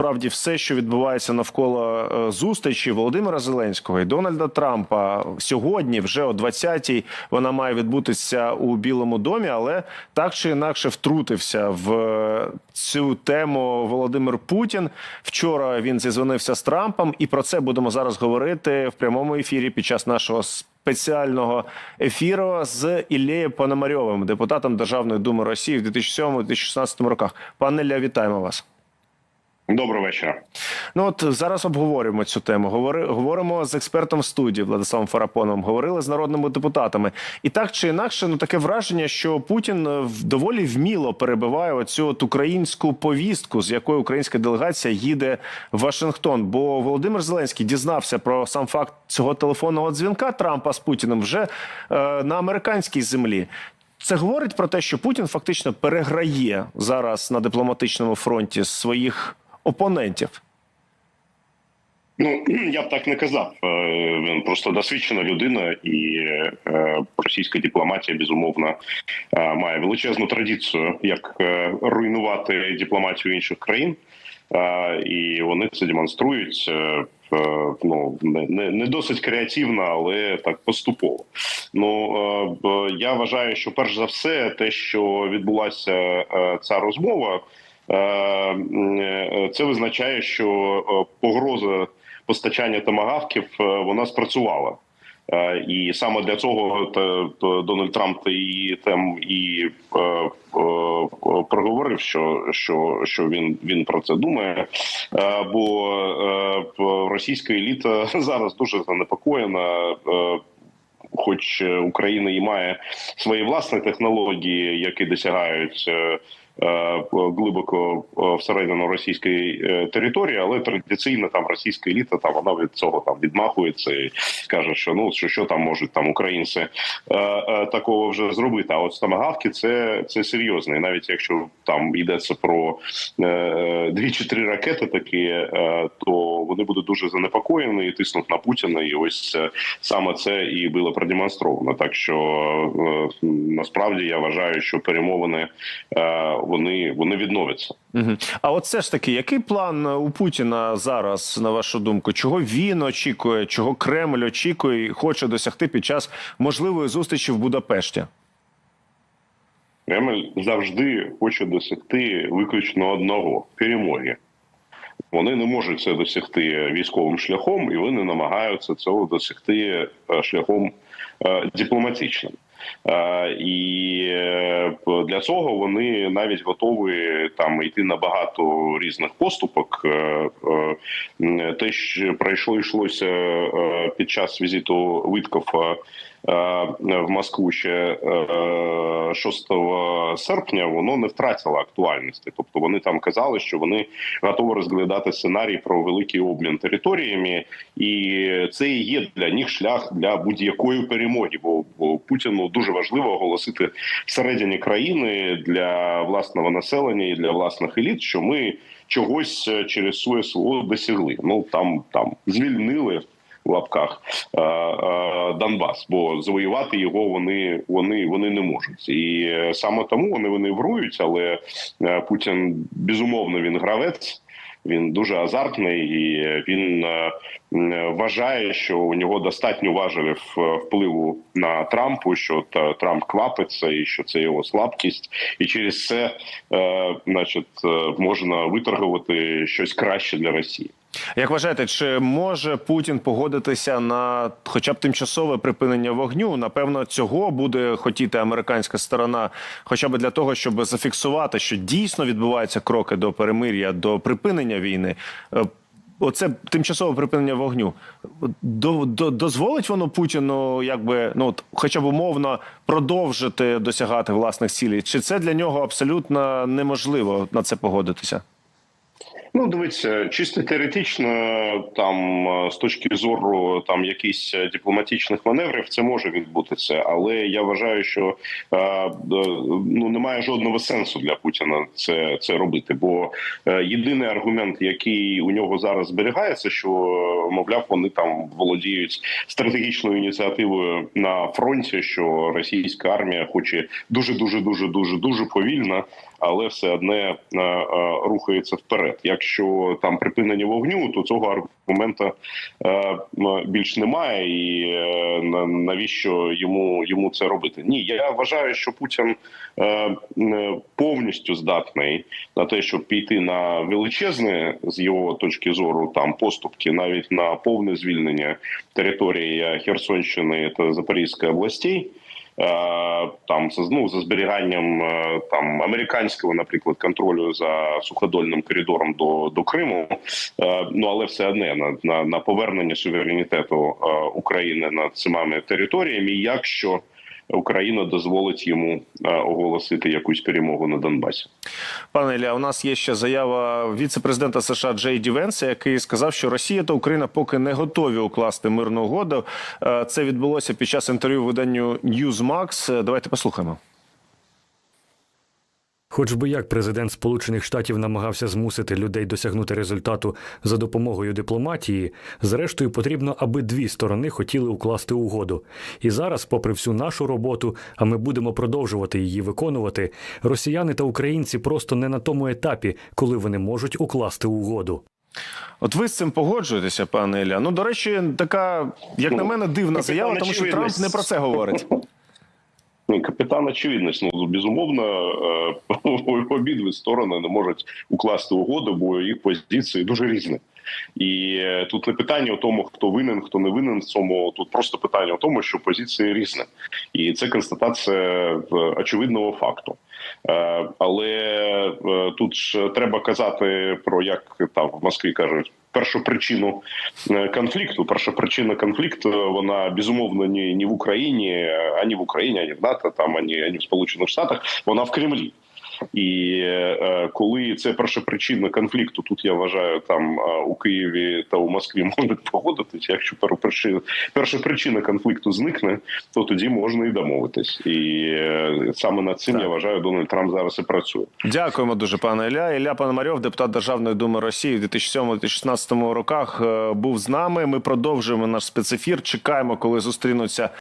Справді, все, що відбувається навколо е, зустрічі Володимира Зеленського і Дональда Трампа сьогодні, вже о 20-й, вона має відбутися у Білому домі, але так чи інакше втрутився в е, цю тему Володимир Путін. Вчора він зізвонився з Трампом, і про це будемо зараз говорити в прямому ефірі під час нашого спеціального ефіру з Іллеєм Пономарьовим, депутатом Державної думи Росії в 2007-2016 роках. Пане Ілля, вітаємо вас. Доброго вечора. Ну от зараз обговорюємо цю тему. Говори, говоримо з експертом студії Владиславом Фарапоновим, говорили з народними депутатами. І так чи інакше, ну таке враження, що Путін е, доволі вміло перебиває оцю от українську повістку, з якою українська делегація їде в Вашингтон. Бо Володимир Зеленський дізнався про сам факт цього телефонного дзвінка Трампа з Путіним вже е, на американській землі. Це говорить про те, що Путін фактично переграє зараз на дипломатичному фронті своїх опонентів. Ну я б так не казав. Е, Він просто досвідчена людина, і е, російська дипломатія безумовно е, має величезну традицію, як руйнувати дипломатію інших країн, і вони це демонструють. Ну не, не, досить креативно, але так поступово. Ну я вважаю, що перш за все, те, що відбулася ця розмова, це визначає, що е, погроза постачання томагавків е, вона спрацювала. Е, І саме для цього Дональд Трамп і тем і е, е, проговорив, що, що, що він, він про це думає. Е, Бо е, російська еліта зараз дуже занепокоєна. е, Хоч Україна і має свої власні технології, які досягають е, е, глибоко е, всередину російської е, території, але традиційно там російська еліта там вона від цього там відмахується і каже, що ну що, що там можуть там українці е, е, такого вже зробити. А от стамагавки це, це серйозно. І навіть якщо там йдеться про е, дві чи три ракети, такі, е, то вони будуть дуже занепокоєні і тиснуть на Путіна. І ось е, саме це і було продемонстровано. Так що е, насправді я вважаю, що перемовини е, вони, вони відновляться. Угу. А от все ж таки, який план у Путіна зараз, на вашу думку? Чого він очікує, чого Кремль очікує і хоче досягти під час можливої зустрічі в Будапешті? Кремль завжди хоче досягти виключно одного перемоги. Вони не можуть це досягти військовим шляхом, і вони намагаються цього досягти е, шляхом е, дипломатичним. Е, І для цього вони навіть готові там йти на багато різних поступок. Те, що пройшло йшлося під час візиту Виткофа е, в Москву ще е, 6 серпня, воно не втратило актуальності. Тобто вони там казали, що вони готові розглядати сценарій про великий обмін територіями, і це і є для них шлях для будь-якої перемоги. Бо, Путіну дуже важливо оголосити всередині країни для власного населення і для власних еліт, що ми чогось е, через СВО досягли. Ну там там звільнили. В лапках е, е, Донбас, бо завоювати його вони вони вони не можуть, і е, саме тому вони вони врують. Але Путін безумовно він гравець. Він дуже азартний і він вважає, що у нього достатньо важелів впливу на Трампу, що Трамп квапиться, і що це його слабкість, і через це, значить, можна виторгувати щось краще для Росії. Як вважаєте, чи може Путін погодитися на хоча б тимчасове припинення вогню? Напевно, цього буде хотіти американська сторона, хоча б для того, щоб зафіксувати, що дійсно відбуваються кроки до перемир'я, до припинення війни. Е, Оце тимчасове припинення вогню до, до, дозволить воно Путіну, якби ну от, хоча б умовно продовжити досягати власних цілей? Чи це для нього абсолютно неможливо на це погодитися? Ну, дивіться, чисто теоретично, там е, з точки зору там якихось е, дипломатичних маневрів, це може відбутися, але я вважаю, що е, ну немає жодного сенсу для Путіна це це робити. Бо єдиний аргумент, який у нього зараз зберігається, що мовляв, вони там володіють стратегічною ініціативою на фронті, що російська армія хоче дуже дуже дуже дуже дуже повільно але все одне е, е, рухається вперед. Якщо там припинення вогню, то цього аргумента е, більш немає, і на- навіщо йому йому це робити? Ні, я вважаю, що Путін повністю здатний на те, щоб піти на величезне з його точки зору там поступки, навіть на повне звільнення території Херсонщини та Запорізької областей. Е, Там ну за зберіганням е, там американського, наприклад, контролю за суходольним коридором до, до Криму. Е, Ну але все одне на, на, на повернення суверенітету України над цими територіями, якщо Україна дозволить йому е, оголосити якусь перемогу на Донбасі. Пане Ілля, у нас є ще заява віце-президента США Джей Дівенса, який сказав, що Росія та Україна поки не готові укласти мирну угоду. Е, Це відбулося під час інтерв'ю виданню Newsmax. Е, Давайте послухаємо. Хоч би як президент Сполучених Штатів намагався змусити людей досягнути результату за допомогою дипломатії, зрештою потрібно, аби дві сторони хотіли укласти угоду. І зараз, попри всю нашу роботу, а ми будемо продовжувати її виконувати, росіяни та українці просто не на тому етапі, коли вони можуть укласти угоду. От ви з цим погоджуєтеся, пане Ілля? Ну, до речі, така, як на мене, дивна заява, тому що Трамп не про це говорить. Ну, капітан очевидність. Ну безумовно, е, обидві сторони не можуть укласти угоду, бо їх позиції дуже різні. І е, тут не питання у тому, хто винен, хто не винен в цьому. Тут просто питання у тому, що позиції різні, і це констатація очевидного факту. Е, Але тут ж треба казати про як там в Москві кажуть. Першу причину е, конфлікту, перша причина конфлікту, вона безумовно ні, ні в Україні, е, ані в Україні, ані в НАТО, там ані, ані в Сполучених Штатах. Вона в Кремлі. І е, коли це перша причина конфлікту, тут я вважаю, там е, у Києві та у Москві можуть погодитися. Якщо перша, перша причина конфлікту зникне, то тоді можна і домовитись. І е, саме над цим Так. я вважаю, Дональд Трамп зараз і працює. Дякуємо дуже, пане Ілля. Ілля Пономарьов, депутат Державної думи Росії в 2007-2016 роках, е, був з нами. Ми продовжуємо наш спецефір. Чекаємо, коли зустрінуться